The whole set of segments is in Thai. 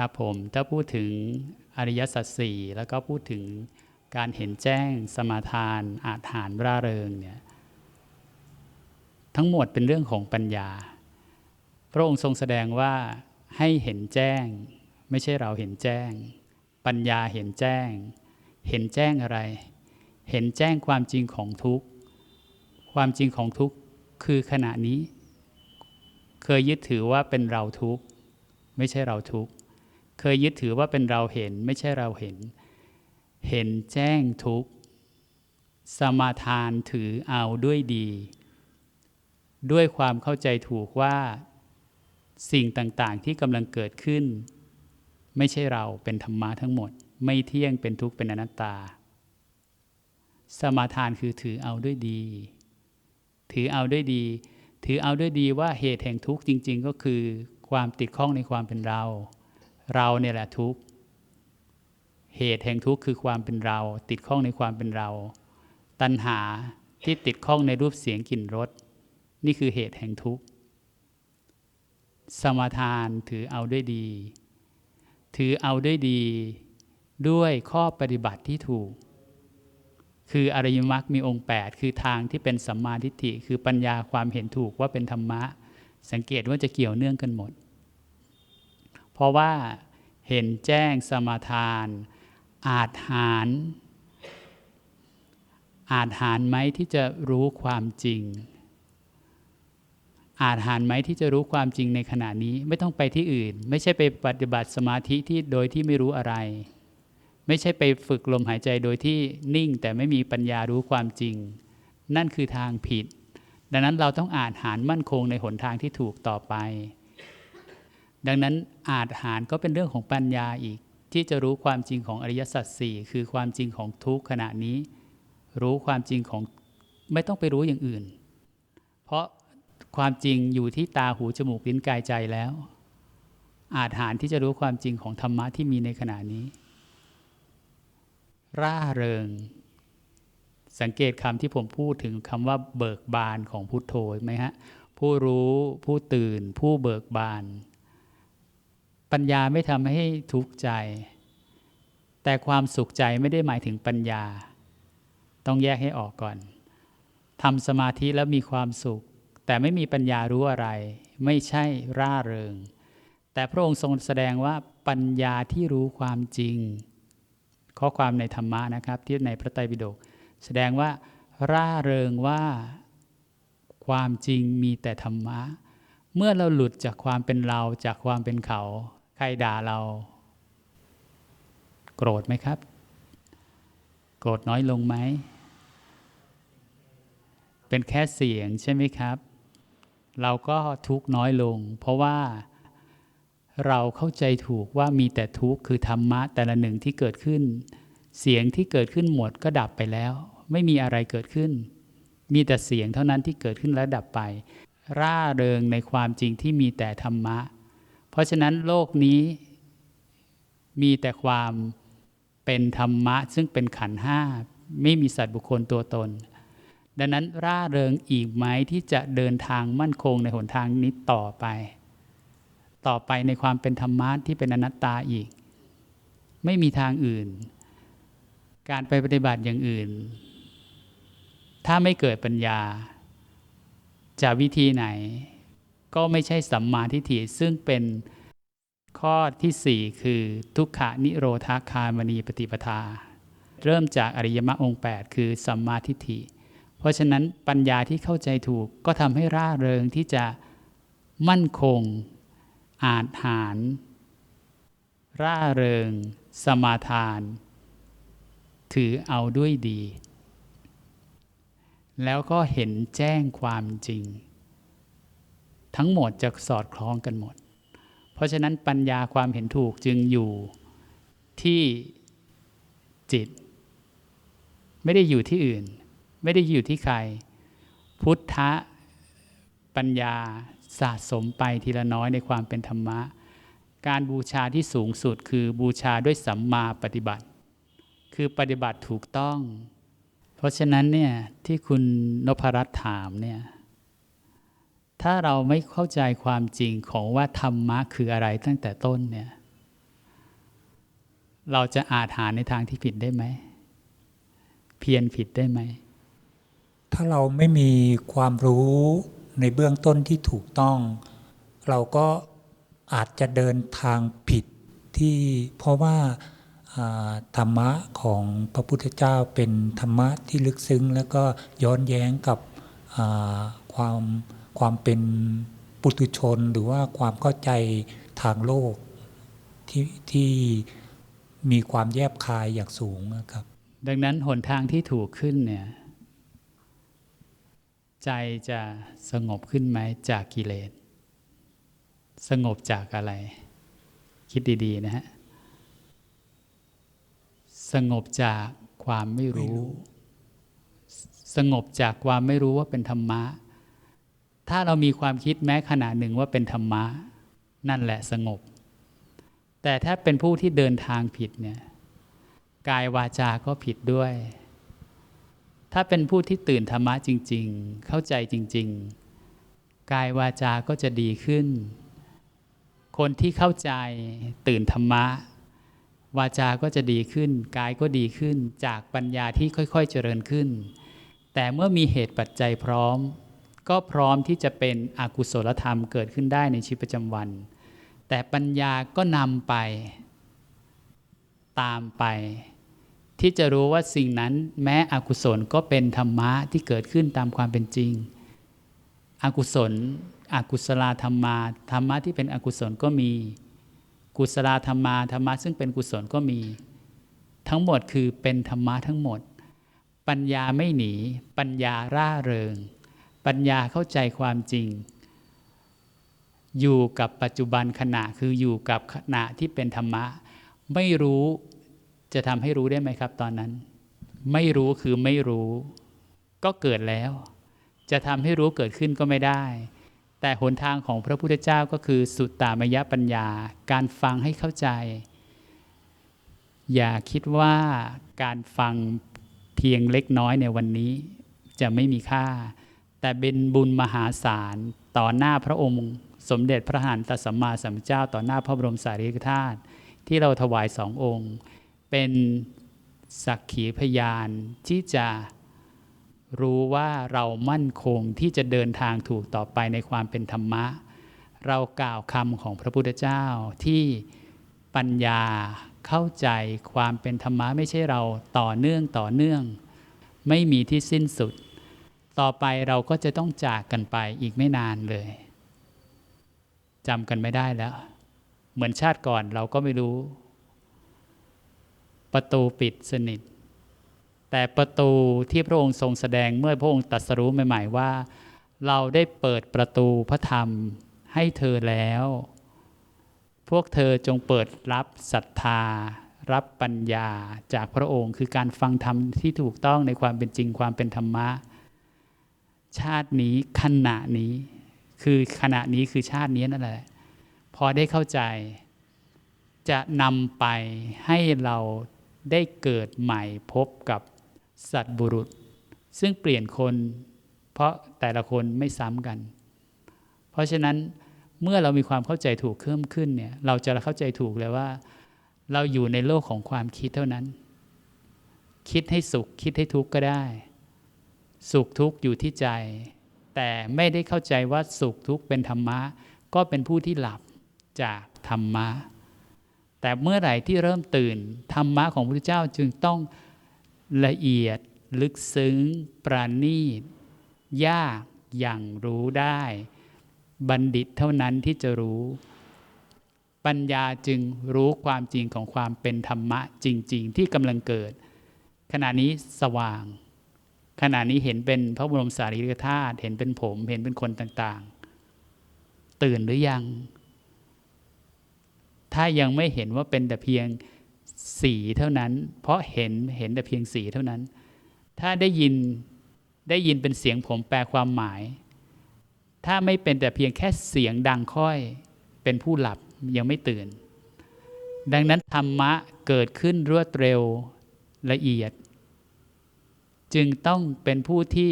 ครับผมถ้าพูดถึงอริยสัจสี่แล้วก็พูดถึงการเห็นแจ้งสมาทานอาถานร่าเริงเนี่ยทั้งหมดเป็นเรื่องของปัญญา พระองค์ทรงแสดงว่าให้เห็นแจ้ง ไม่ใช่เราเห็นแจ้ง ปัญญาเห็นแจ้ง เห็นแจ้งอะไร เห็นแจ้งความจริงของทุกข์ ความจริงของทุกข์คือขณะนี้ เคยยึดถือว่าเป็นเราทุกข์ ไม่ใช่เราทุกข์ เคยยึดถือว่าเป็นเราเห็นไม่ใช่เราเห็น เห็นแจ้งทุกสมาทานถือเอาด้วยดี ด้วยความเข้าใจถูกว่าสิ่งต่างๆที่กำลังเกิดขึ้น ไม่ใช่เราเป็นธรรมะทั้งหมด ไม่เที่ยงเป็นทุกข์เป็นอนัตตา สมาทานคือถือเอาด้วยดี ถือเอาด้วยดี ถือเอาด้วยดีว่าเหตุแห่งทุกข์จริง ๆ ก็คือความติดข้องในความเป็นเรา เราเนี่ยแหละทุกข์เหตุแห่งทุกข์คือความเป็นเรา ติดข้องในความเป็นเรา ตัณหาที่ติดข้องในรูปเสียงกลิ่นรสนี่คือเหตุแห่งทุกข์สมาทานถือเอาด้วยดี ถือเอาด้วยดี ด้วยข้อปฏิบัติที่ถูก คืออริยมรรคมีองค์ 8 คือทางที่เป็นสัมมาทิฏฐิคือปัญญาความเห็นถูกว่าเป็นธรรมะ สังเกตว่าจะเกี่ยวเนื่องกันหมด เพราะว่าเห็นแจ้งสมาทาน อาจหารอาจหารไหมที่จะรู้ความจริง อาจหารไหมที่จะรู้ความจริงในขณะนี้ไม่ต้องไปที่อื่น ไม่ใช่ไปปฏิบัติสมาธิที่โดยที่ไม่รู้อะไร ไม่ใช่ไปฝึกลมหายใจโดยที่นิ่งแต่ไม่มีปัญญารู้ความจริง นั่นคือทางผิด ดังนั้นเราต้องอาจหารมั่นคงในหนทางที่ถูกต่อไป ดังนั้นอาจหารก็เป็นเรื่องของปัญญาอีก ที่จะรู้ความจริงของอริยสัจสี่คือความจริงของทุกขณะนี้ รู้ความจริงของไม่ต้องไปรู้อย่างอื่น เพราะความจริงอยู่ที่ตาหูจมูกลิ้นกายใจแล้ว อาจหารที่จะรู้ความจริงของธรรมะที่มีในขณะนี้ ร่าเริง สังเกตคำที่ผมพูดถึงคำว่าเบิกบานของพุทโธไหมฮะผู้รู้ผู้ตื่นผู้เบิกบาน ปัญญาไม่ทำให้ทุกข์ใจ แต่ความสุขใจไม่ได้หมายถึงปัญญา ต้องแยกให้ออกก่อนทำสมาธิแล้วมีความสุข แต่ไม่มีปัญญารู้อะไร ไม่ใช่ร่าเริง แต่พระองค์ทรงแสดงว่าปัญญาที่รู้ความจริง ข้อความในธรรมะนะครับที่ในพระไตรปิฎกแสดงว่า ร่าเริงว่าความจริงมีแต่ธรรมะ เมื่อเราหลุดจากความเป็นเราจากความเป็นเขา ใครด่าเรา โกรธไหมครับ โกรธน้อยลงไหม เป็นแค่เสียงใช่ไหมครับ เราก็ทุกน้อยลง เพราะว่าเราเข้าใจถูกว่ามีแต่ทุกข์คือธรรมะแต่ละหนึ่งที่เกิดขึ้น เสียงที่เกิดขึ้นหมดก็ดับไปแล้ว ไม่มีอะไรเกิดขึ้น มีแต่เสียงเท่านั้นที่เกิดขึ้นแล้วดับไป ร่าเริงในความจริงที่มีแต่ธรรมะ เพราะฉะนั้นโลกนี้มีแต่ความเป็นธรรมะ ซึ่งเป็นขันห้าไม่มีสัตว์บุคคลตัวตน ดังนั้นร่าเริงอีกไหมที่จะเดินทางมั่นคงในหนทางนี้ต่อไป ต่อไปในความเป็นธรรมะที่เป็นอนัตตาอีก ไม่มีทางอื่น การไปปฏิบัติอย่างอื่น ถ้าไม่เกิดปัญญาจะวิธีไหน ก็ไม่ใช่สัมมาทิฏฐิซึ่งเป็นข้อที่สี่คือทุกขานิโรธาคามณีปฏิปทา เริ่มจากอริยมรรคองค์ 8 คือสัมมาทิฏฐิ เพราะฉะนั้นปัญญาที่เข้าใจถูกก็ทำให้ร่าเริงที่จะมั่นคง อาจหาร ร่าเริง สมาทาน ถือเอาด้วยดี แล้วก็เห็นแจ้งความจริง ทั้งหมดจะสอดคล้องกันหมด เพราะฉะนั้นปัญญาความเห็นถูกจึงอยู่ที่จิต ไม่ได้อยู่ที่อื่น ไม่ได้อยู่ที่ใคร พุทธะปัญญาสะสมไปทีละน้อยในความเป็นธรรมะ การบูชาที่สูงสุดคือบูชาด้วยสัมมาปฏิบัติ คือปฏิบัติถูกต้อง เพราะฉะนั้นเนี่ยที่คุณนพรัตน์ถามเนี่ย ถ้าเราไม่เข้าใจความจริงของว่าธรรมะคืออะไรตั้งแต่ต้นเนี่ย เราจะอาจหาในทางที่ผิดได้ไหม เพียรผิดได้ไหม ถ้าเราไม่มีความรู้ในเบื้องต้นที่ถูกต้อง เราก็อาจจะเดินทางผิดที่เพราะว่าธรรมะของพระพุทธเจ้าเป็นธรรมะที่ลึกซึ้ง แล้วก็ย้อนแย้งกับความ ความเป็นปุถุชนหรือว่าความเข้าใจทางโลกที่ที่มีความแยบคายอย่างสูงนะครับ ดังนั้นหนทางที่ถูกขึ้นเนี่ย ใจจะสงบขึ้นไหมจากกิเลส สงบจากอะไร คิดดี ๆ นะฮะ สงบจากความไม่รู้ สงบจากความไม่รู้ว่าเป็นธรรมะ ถ้าเรามีความคิดแม้ขณะหนึ่งว่าเป็นธรรมะ นั่นแหละสงบ แต่ถ้าเป็นผู้ที่เดินทางผิดเนี่ยกายวาจาก็ผิดด้วย ถ้าเป็นผู้ที่ตื่นธรรมะจริง ๆ เข้าใจจริง ๆ กายวาจาก็จะดีขึ้น คนที่เข้าใจตื่นธรรมะ วาจา ก็จะดีขึ้น กายก็ดีขึ้นจากปัญญาที่ค่อย ๆ เจริญขึ้น แต่เมื่อมีเหตุปัจจัยพร้อม ก็พร้อมที่จะเป็นอกุศลธรรมเกิดขึ้นได้ในชีวิตประจำวัน แต่ปัญญาก็นำไป ตามไป ที่จะรู้ว่าสิ่งนั้นแม้อกุศลก็เป็นธรรมะที่เกิดขึ้นตามความเป็นจริง อกุศล อกุศลธรรมาธรรมะที่เป็นอกุศลก็มี กุศลธรรมาธรรมะซึ่งเป็นกุศลก็มี ทั้งหมดคือเป็นธรรมะทั้งหมด ปัญญาไม่หนี ปัญญาร่าเริง ปัญญาเข้าใจความจริง อยู่กับปัจจุบันขณะคืออยู่กับขณะที่เป็นธรรมะ ไม่รู้จะทำให้รู้ได้ไหมครับ ตอนนั้น ไม่รู้คือไม่รู้ ก็เกิดแล้ว จะทำให้รู้เกิดขึ้นก็ไม่ได้ แต่หนทางของพระพุทธเจ้าก็คือสุตตามยปัญญา การฟังให้เข้าใจ อย่าคิดว่าการฟังเพียงเล็กน้อยในวันนี้จะไม่มีค่า แต่เป็นบุญมหาศาลต่อหน้าพระองค์ สมเด็จพระหันตสัมมาสัมพุทธเจ้าต่อหน้าพระบรมสารีริกธาตุที่เราถวายสององค์ เป็นสักขีพยานที่จะรู้ว่าเรามั่นคงที่จะเดินทางถูกต่อไปในความเป็นธรรมะ เรากล่าวคำของพระพุทธเจ้าที่ปัญญาเข้าใจความเป็นธรรมะไม่ใช่เราต่อเนื่องต่อเนื่อง ไม่มีที่สิ้นสุด ต่อไปเราก็จะต้องจากกันไปอีกไม่นานเลยจำกันไม่ได้แล้ว เหมือนชาติก่อนเราก็ไม่รู้ ประตูปิดสนิท แต่ประตูที่พระองค์ทรงแสดงเมื่อพระองค์ตรัสรู้ใหม่ๆว่า เราได้เปิดประตูพระธรรมให้เธอแล้ว พวกเธอจงเปิดรับศรัทธา รับปัญญาจากพระองค์ คือการฟังธรรมที่ถูกต้องในความเป็นจริงความเป็นธรรมะ ชาตินี้ขณะนี้ คือขณะนี้คือชาตินี้นั่นแหละ พอได้เข้าใจ จะนำไปให้เราได้เกิดใหม่พบกับสัตบุรุษ ซึ่งเปลี่ยนคน เพราะแต่ละคนไม่ซ้ำกัน เพราะฉะนั้นเมื่อเรามีความเข้าใจถูกเพิ่มขึ้นเนี่ย เราจะเข้าใจถูกเลยว่า เราอยู่ในโลกของความคิดเท่านั้น คิดให้สุขคิดให้ทุกข์ก็ได้ สุขทุกข์อยู่ที่ใจ แต่ไม่ได้เข้าใจว่าสุขทุกข์เป็นธรรมะ ก็เป็นผู้ที่หลับจากธรรมะ แต่เมื่อไหร่ที่เริ่มตื่น ธรรมะของพระพุทธเจ้าจึงต้องละเอียด ลึกซึ้ง ปราณีต ยากอย่างรู้ได้ บัณฑิตเท่านั้นที่จะรู้ ปัญญาจึงรู้ความจริงของความเป็นธรรมะจริง ๆ ที่กำลังเกิด ขณะนี้สว่าง ขณะนี้เห็นเป็นพระบรมสารีริกธาตุเห็นเป็นผม เห็นเป็นคนต่างๆ ตื่นหรือยัง ถ้ายังไม่เห็นว่าเป็นแต่เพียงสีเท่านั้น เพราะเห็นเห็นแต่เพียงสีเท่านั้น ถ้าได้ยินได้ยินเป็นเสียงผมแปลความหมาย ถ้าไม่เป็นแต่เพียงแค่เสียงดังค่อยเป็นผู้หลับยังไม่ตื่น ดังนั้นธรรมะเกิดขึ้นรวดเร็วละเอียด จึงต้องเป็นผู้ที่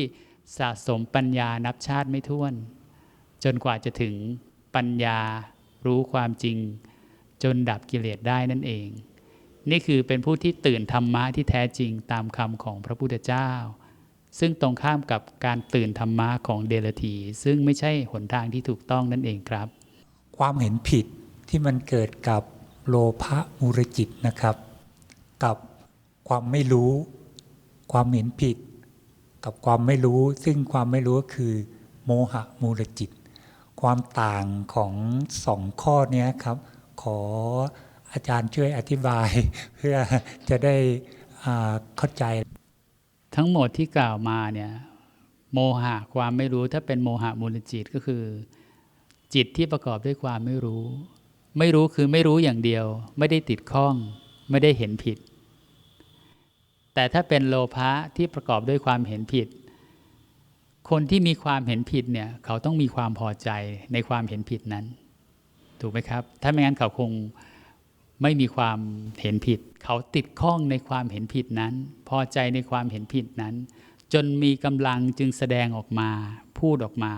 สะสมปัญญานับชาติไม่ถ้วน จนกว่าจะถึงปัญญารู้ความจริง จนดับกิเลสได้นั่นเอง นี่คือเป็นผู้ที่ตื่นธรรมะที่แท้จริงตามคำของพระพุทธเจ้า ซึ่งตรงข้ามกับการตื่นธรรมะของเดลที ซึ่งไม่ใช่หนทางที่ถูกต้องนั่นเองครับ ความเห็นผิดที่มันเกิดกับโลภะมูรจิตนะครับ กับความไม่รู้ ความเห็นผิด กับความไม่รู้ ซึ่งความไม่รู้ก็คือโมหะมูรจิต ความต่างของสองข้อนี้ครับ ขออาจารย์ช่วยอธิบาย เพื่อจะได้เข้าใจ ทั้งหมดที่กล่าวมาเนี่ยโมหะความไม่รู้ถ้าเป็นโมหะมูลจิตก็คือ จิตที่ประกอบด้วยความไม่รู้ ไม่รู้คือไม่รู้อย่างเดียว ไม่ได้ติดข้อง ไม่ได้เห็นผิด แต่ถ้าเป็นโลภะที่ประกอบด้วยความเห็นผิด คนที่มีความเห็นผิดเนี่ยเขาต้องมีความพอใจในความเห็นผิดนั้น ถูกไหมครับ ถ้าไม่งั้นเขาคงไม่มีความเห็นผิด เขาติดข้องในความเห็นผิดนั้น พอใจในความเห็นผิดนั้น จนมีกำลังจึงแสดงออกมา พูดออกมา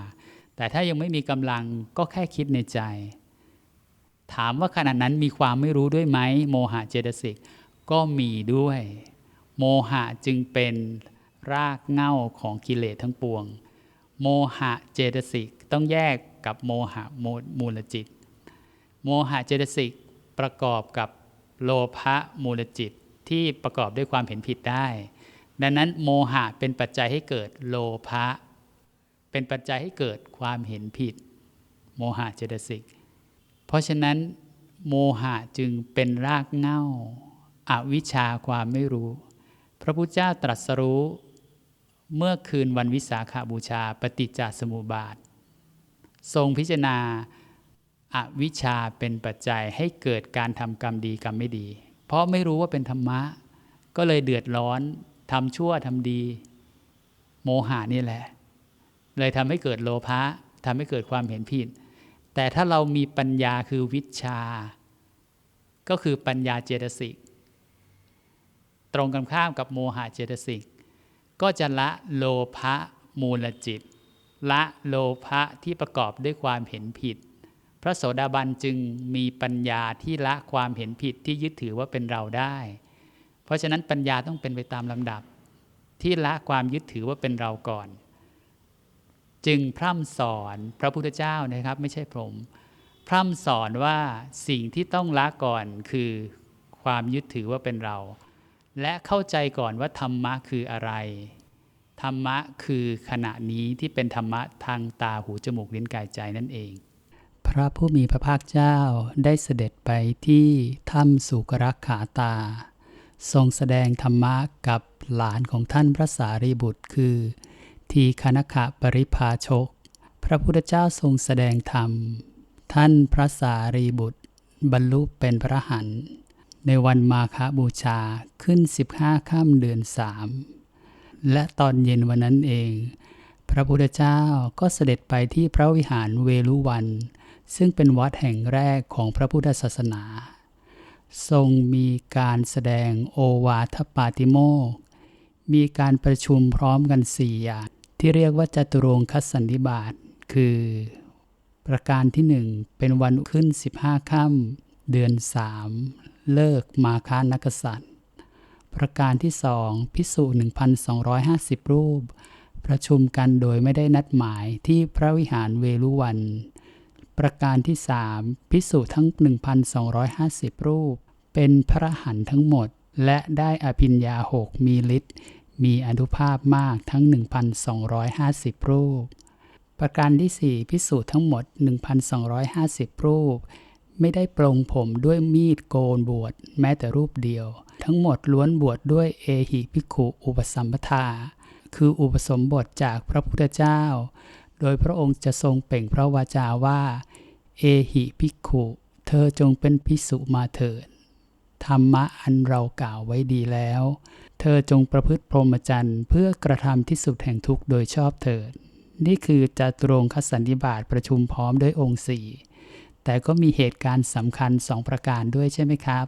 แต่ถ้ายังไม่มีกำลังก็แค่คิดในใจ ถามว่าขณะนั้นมีความไม่รู้ด้วยไหมโมหะเจตสิกก็มีด้วย โมหะจึงเป็นรากเหง้าของกิเลสทั้งปวง โมหะเจตสิกต้องแยกกับโมหะมมูลจิต โมหะเจตสิกประกอบกับโลภะมูลจิตที่ประกอบด้วยความเห็นผิดได้ ดังนั้นโมหะเป็นปัจจัยให้เกิดโลภะ เป็นปัจจัยให้เกิดความเห็นผิด โมหะเจตสิก เพราะฉะนั้นโมหะจึงเป็นรากเหง้าอาวิชชาความไม่รู้ ระพุทธเจ้าตรัสรู้เมื่อคืนวันวิสาขาบูชาปฏิจจสมุปบาท ทรงพิจารณาอาวิชชาเป็นปัจจัยให้เกิดการทำกรรมดีกรรมไม่ดี เพราะไม่รู้ว่าเป็นธรรมะ ก็เลยเดือดร้อนทำชั่วทำดี โมหะนี่แหละ เลยทำให้เกิดโลภะทำให้เกิดความเห็นผิด แต่ถ้าเรามีปัญญาคือวิชา ก็คือปัญญาเจตสิก ตรงกันข้ามกับโมหะเจตสิกก็จะละโลภะมูลจิต ละโลภะที่ประกอบด้วยความเห็นผิด พระโสดาบันจึงมีปัญญาที่ละความเห็นผิดที่ยึดถือว่าเป็นเราได้ เพราะฉะนั้นปัญญาต้องเป็นไปตามลำดับ ที่ละความยึดถือว่าเป็นเราก่อน จึงพร่ำสอนพระพุทธเจ้านะครับ ไม่ใช่ผมพร่ำสอนว่าสิ่งที่ต้องละก่อนคือความยึดถือว่าเป็นเรา และเข้าใจก่อนว่าธรรมะคืออะไร ธรรมะคือขณะนี้ที่เป็นธรรมะทางตาหูจมูกลิ้นกายใจนั่นเอง พระผู้มีพระภาคเจ้าได้เสด็จไปที่ถ้ำสุกรักขาตา ทรงแสดงธรรมะกับหลานของท่านพระสารีบุตรคือ ทีคณขะปริภาชก พระพุทธเจ้าทรงแสดงธรรม ท่านพระสารีบุตร บรรลุเป็นพระหันต์ ในวันมาฆบูชาขึ้น 15ค่ำเดือนสามและตอนเย็นวันนั้นเอง พระพุทธเจ้าก็เสด็จไปที่พระวิหารเวลุวัน ซึ่งเป็นวัดแห่งแรกของพระพุทธศาสนา ทรงมีการแสดงโอวาทปาติโมกมีการประชุมพร้อมกันสี่อย่างที่เรียกว่าจตุรงคสันนิบาตคือ ประการที่หนึ่งเป็นวันขึ้น 15ค่ำเดือนสาม เลิกมาค้านักษัตริย์ ประการที่สองพิสูจน์1,250 รูป ประชุมกันโดยไม่ได้นัดหมายที่พระวิหารเวลุวัน ประการที่สามพิสูจน์ทั้ง 1,250 รูป เป็นพระหันทั้งหมด และได้อภิญญาหกมีฤทธิ์มีอนุภาพมากทั้ง 1,250 รูป ประการที่ 4 พิสูจน์ทั้งหมด 1,250 รูป ไม่ได้ปรงผมด้วยมีดโกนบวชแม้แต่รูปเดียว ทั้งหมดล้วนบวชดด้วยเอหิภิกขุอุปสัมปทา คืออุปสมบทจากพระพุทธเจ้า โดยพระองค์จะทรงเป่งพระวาจาว่า เอหิภิกขุ เธอจงเป็นภิกษุมาเถิดธรรมะอันเรากล่าวไว้ดีแล้ว เธอจงประพฤติพรหมจรรย์เพื่อกระทำที่สุดแห่งทุกข์โดยชอบเถิด นี่คือจตุรงคสันนิบาตประชุมพร้อมด้วยองค์สี่ แต่ก็มีเหตุการณ์สำคัญสองประการด้วยใช่ไหมครับ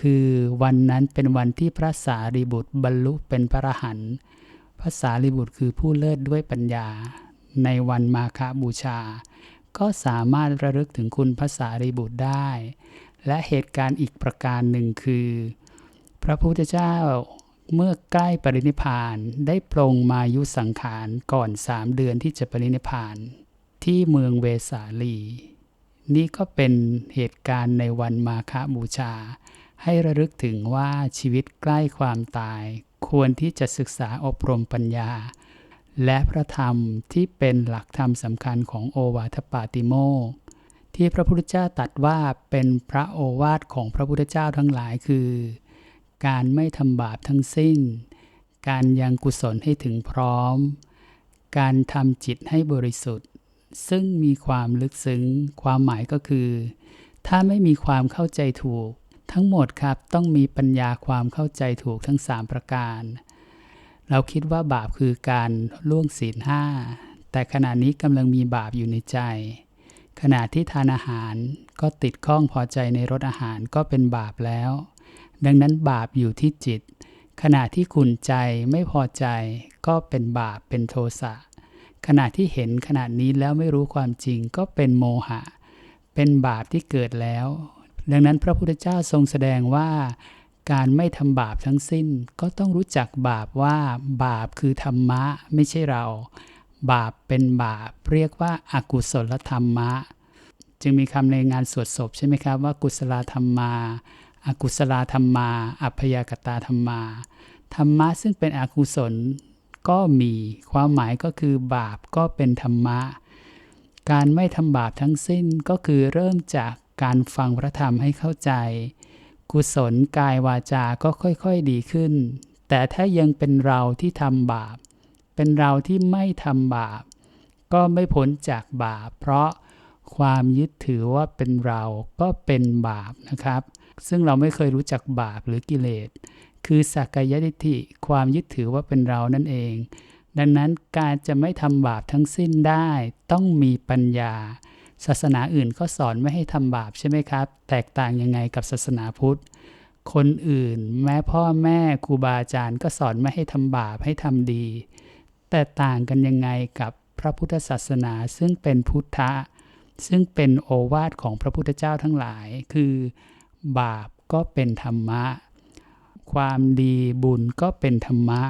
คือวันนั้นเป็นวันที่พระสารีบุตรบรรลุเป็นพระอรหันต์พระสารีบุตรคือผู้เลิศด้วยปัญญา ในวันมาฆบูชา ก็สามารถระลึกถึงคุณพระสารีบุตรได้ และเหตุการณ์อีกประการหนึ่งคือ พระพุทธเจ้าเมื่อใกล้ปรินิพานได้ปรงมายุสังขารก่อนสามเดือนที่จะปรินิพาน ที่เมืองเวสาลี นี่ก็เป็นเหตุการณ์ในวันมาฆบูชา ให้ระลึกถึงว่าชีวิตใกล้ความตาย ควรที่จะศึกษาอบรมปัญญา และพระธรรมที่เป็นหลักธรรมสำคัญของโอวาทปาติโมกที่พระพุทธเจ้าตรัสว่าเป็นพระโอวาทของพระพุทธเจ้าทั้งหลายคือ การไม่ทำบาปทั้งสิ้น การยังกุศลให้ถึงพร้อม การทำจิตให้บริสุทธิ์ ซึ่งมีความลึกซึ้ง ความหมายก็คือ ถ้าไม่มีความเข้าใจถูก ทั้งหมดครับต้องมีปัญญาความเข้าใจถูกทั้ง 3 ประการ เราคิดว่าบาปคือการล่วงศีลห้าแต่ขณะนี้กำลังมีบาปอยู่ในใจ ขณะที่ทานอาหารก็ติดข้องพอใจในรสอาหารก็เป็นบาปแล้ว ดังนั้นบาปอยู่ที่จิต ขณะที่ขุนใจไม่พอใจก็เป็นบาปเป็นโทสะ ขณะที่เห็นขณะนี้แล้วไม่รู้ความจริงก็เป็นโมหะ เป็นบาปที่เกิดแล้ว ดังนั้นพระพุทธเจ้าทรงแสดงว่าการไม่ทำบาปทั้งสิ้นก็ต้องรู้จักบาปว่าบาปคือธรรมะไม่ใช่เรา บาปเป็นบาปเรียกว่าอากุศลธรรมะ จึงมีคำในงานสวดศพใช่ไหมครับว่ากุศลธรรมาอากุศลธรรมา อัพยากตาธรรมา ธรรมะซึ่งเป็นอกุศล ก็มีความหมายก็คือบาปก็เป็นธรรมะ การไม่ทำบาปทั้งสิ้นก็คือเริ่มจากการฟังพระธรรมให้เข้าใจ กุศลกายวาจาก็ค่อยๆดีขึ้น แต่ถ้ายังเป็นเราที่ทำบาป เป็นเราที่ไม่ทำบาป ก็ไม่พ้นจากบาป เพราะความยึดถือว่าเป็นเราก็เป็นบาปนะครับ ซึ่งเราไม่เคยรู้จักบาปหรือกิเลส คือสักกายทิฏฐิความยึดถือว่าเป็นเรานั่นเอง ดังนั้นการจะไม่ทำบาปทั้งสิ้นได้ต้องมีปัญญา ศาสนาอื่นก็สอนไม่ให้ทำบาปใช่ไหมครับ แตกต่างยังไงกับศาสนาพุทธ คนอื่นแม้พ่อแม่ครูบาอาจารย์ก็สอนไม่ให้ทำบาปให้ทำดี แต่ต่างกันยังไงกับพระพุทธศาสนาซึ่งเป็นพุทธะซึ่งเป็นโอวาทของพระพุทธเจ้าทั้งหลาย คือบาปก็เป็นธรรมะ ความดีบุญก็เป็นธรรมะ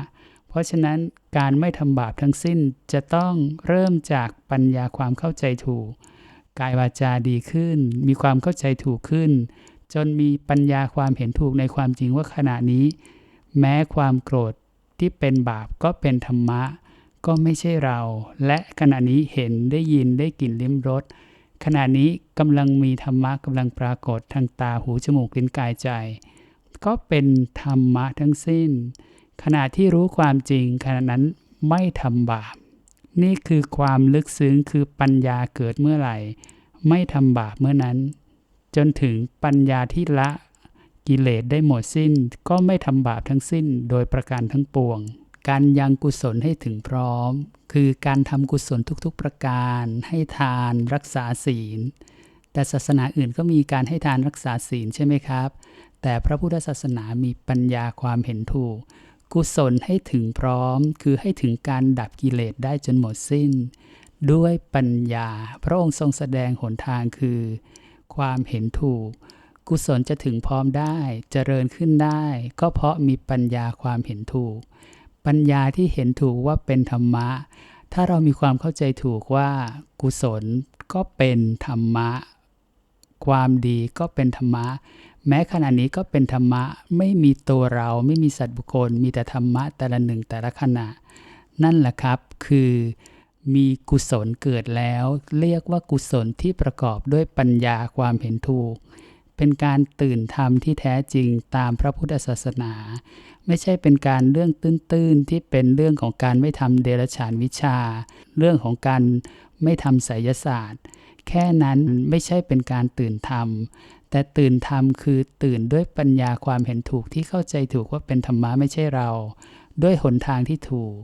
เพราะฉะนั้นการไม่ทำบาปทั้งสิ้นจะต้องเริ่มจากปัญญาความเข้าใจถูก กายวาจาดีขึ้น มีความเข้าใจถูกขึ้น จนมีปัญญาความเห็นถูกในความจริงว่าขณะนี้ แม้ความโกรธที่เป็นบาปก็เป็นธรรมะ ก็ไม่ใช่เรา และขณะนี้เห็นได้ยินได้กลิ่นลิ้มรสขณะนี้กำลังมีธรรมะกำลังปรากฏทางตาหูจมูกลิ้นกายใจ ก็เป็นธรรมะทั้งสิ้น ขณะที่รู้ความจริงขณะนั้นไม่ทำบาป นี่คือความลึกซึ้งคือปัญญาเกิดเมื่อไหร่ ไม่ทำบาปเมื่อนั้น จนถึงปัญญาที่ละกิเลสได้หมดสิ้น ก็ไม่ทำบาปทั้งสิ้นโดยประการทั้งปวง การยังกุศลให้ถึงพร้อม คือการทำกุศลทุกๆประการ ให้ทานรักษาศีล แต่ศาสนาอื่นก็มีการให้ทานรักษาศีลใช่ไหมครับ แต่พระพุทธศาสนามีปัญญาความเห็นถูก กุศลให้ถึงพร้อม คือให้ถึงการดับกิเลสได้จนหมดสิ้น ด้วยปัญญา พระองค์ทรงแสดงหนทางคือ ความเห็นถูก กุศลจะถึงพร้อมได้เจริญขึ้นได้ ก็เพราะมีปัญญาความเห็นถูก ปัญญาที่เห็นถูกว่าเป็นธรรมะ ถ้าเรามีความเข้าใจถูกว่า กุศลก็เป็นธรรมะ ความดีก็เป็นธรรมะ แม้ขณะนี้ก็เป็นธรรมะไม่มีตัวเราไม่มีสัตว์บุคคล มีแต่ธรรมะแต่ละหนึ่งแต่ละขณะ นั่นแหละครับคือมีกุศลเกิดแล้ว เรียกว่ากุศลที่ประกอบด้วยปัญญาความเห็นถูก เป็นการตื่นธรรมที่แท้จริงตามพระพุทธศาสนา ไม่ใช่เป็นการเรื่องตื้นๆที่เป็นเรื่องของการไม่ทำเดรัจฉานวิชา เรื่องของการไม่ทำไสยศาสตร์ แค่นั้นไม่ใช่เป็นการตื่นธรรม แต่ตื่นธรรมคือตื่นด้วยปัญญาความเห็นถูกที่เข้าใจถูกว่าเป็นธรรมะไม่ใช่เรา ด้วยหนทางที่ถูก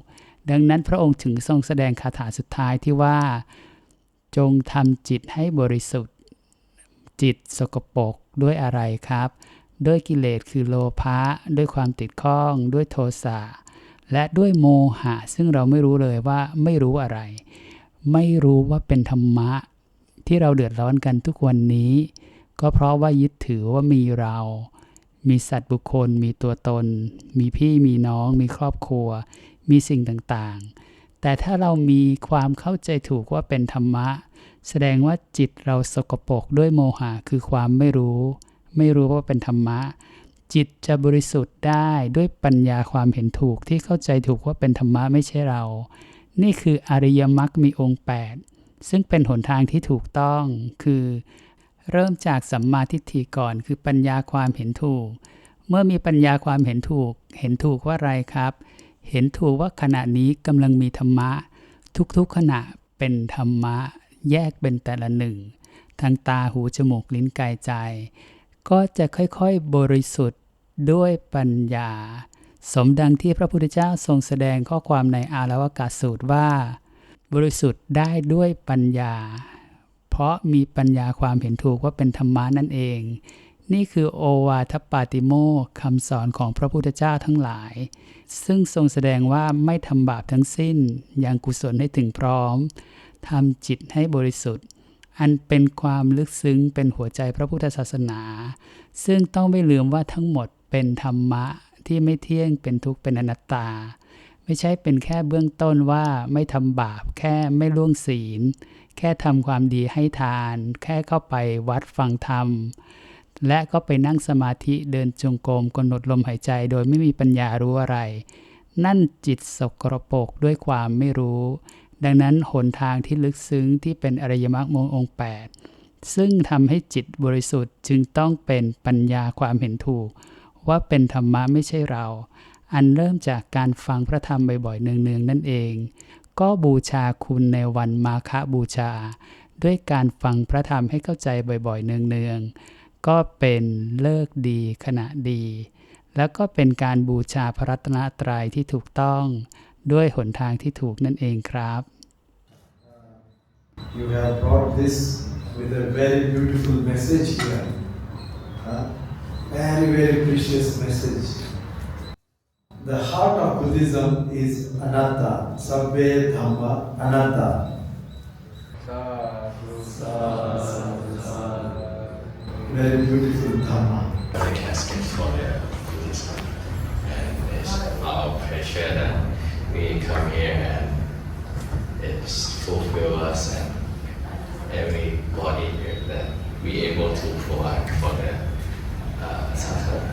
ดังนั้นพระองค์ถึงทรงแสดงคาถาสุดท้ายที่ว่า จงทำจิตให้บริสุทธิ์ จิตสกปรกด้วยอะไรครับ ด้วยกิเลสคือโลภะด้วยความติดข้อง ด้วยโทสะและด้วยโมหะ ซึ่งเราไม่รู้เลยว่าไม่รู้อะไร ไม่รู้ว่าเป็นธรรมะที่เราเดือดร้อนกันทุกวันนี้ ก็เพราะว่ายึดถือว่ามีเรา มีสัตว์บุคคล มีตัวตน มีพี่มีน้อง มีครอบครัว มีสิ่งต่างๆ แต่ถ้าเรามีความเข้าใจถูกว่าเป็นธรรมะ แสดงว่าจิตเราสกปรกด้วยโมหะคือความไม่รู้ ไม่รู้ว่าเป็นธรรมะ จิตจะบริสุทธิ์ได้ด้วยปัญญาความเห็นถูกที่เข้าใจถูกว่าเป็นธรรมะไม่ใช่เรา นี่คืออริยมรรคมีองค์ 8 ซึ่งเป็นหนทางที่ถูกต้องคือ เริ่มจากสัมมาทิฏฐิก่อนคือปัญญาความเห็นถูก เมื่อมีปัญญาความเห็นถูก เห็นถูกว่าอะไรครับ เห็นถูกว่าขณะนี้กำลังมีธรรมะ ทุกๆขณะเป็นธรรมะ แยกเป็นแต่ละหนึ่ง ทางตาหูจมูกลิ้นกายใจ ก็จะค่อยๆบริสุทธิ์ด้วยปัญญา สมดังที่พระพุทธเจ้าทรงแสดงข้อความในอาลวกาสูตรว่า บริสุทธิ์ได้ด้วยปัญญา เพราะมีปัญญาความเห็นถูกว่าเป็นธรรมะนั่นเอง นี่คือโอวาทปาติโมกข์คำสอนของพระพุทธเจ้าทั้งหลาย ซึ่งทรงแสดงว่าไม่ทำบาปทั้งสิ้น ยังกุศลให้ถึงพร้อมทำจิตให้บริสุทธิ์ อันเป็นความลึกซึ้งเป็นหัวใจพระพุทธศาสนา ซึ่งต้องไม่ลืมว่าทั้งหมดเป็นธรรมะที่ไม่เที่ยงเป็นทุกข์เป็นอนัตตา ไม่ใช่เป็นแค่เบื้องต้นว่าไม่ทำบาปแค่ไม่ล่วงศีล แค่ทำความดีให้ทาน แค่เข้าไปวัดฟังธรรม และก็ไปนั่งสมาธิเดินจงกรมกำหนดลมหายใจ โดยไม่มีปัญญารู้อะไร นั่นจิตสกรปรกด้วยความไม่รู้ ดังนั้นหนทางที่ลึกซึ้งที่เป็นอริยมรรคมงองค์8ซึ่งทำให้จิตบริสุทธิ์จึงต้องเป็นปัญญาความเห็นถูก ว่าเป็นธรรมะไม่ใช่เราอันเริ่มจากการฟังพระธรรมบ่อยๆเนืองๆนั่นเอง ก็บูชาคุณในวันมาฆบูชา ด้วยการฟังพระธรรมให้เข้าใจบ่อยๆ เนืองๆ ก็เป็นเลิกดีขณะดี แล้วก็เป็นการบูชาพระรัตนตรัยที่ถูกต้อง ด้วยหนทางที่ถูกนั่นเองครับ You have brought this with a very beautiful message here. Huh? Very, very precious message. The heart of Buddhism is anatta. Sabbe Dhamma anatta. Very beautiful Dhamma. very asking for the Buddhism. And it's our pleasure that we come here and it's fulfill us and everybody here that we able to provide for the uh, suffering.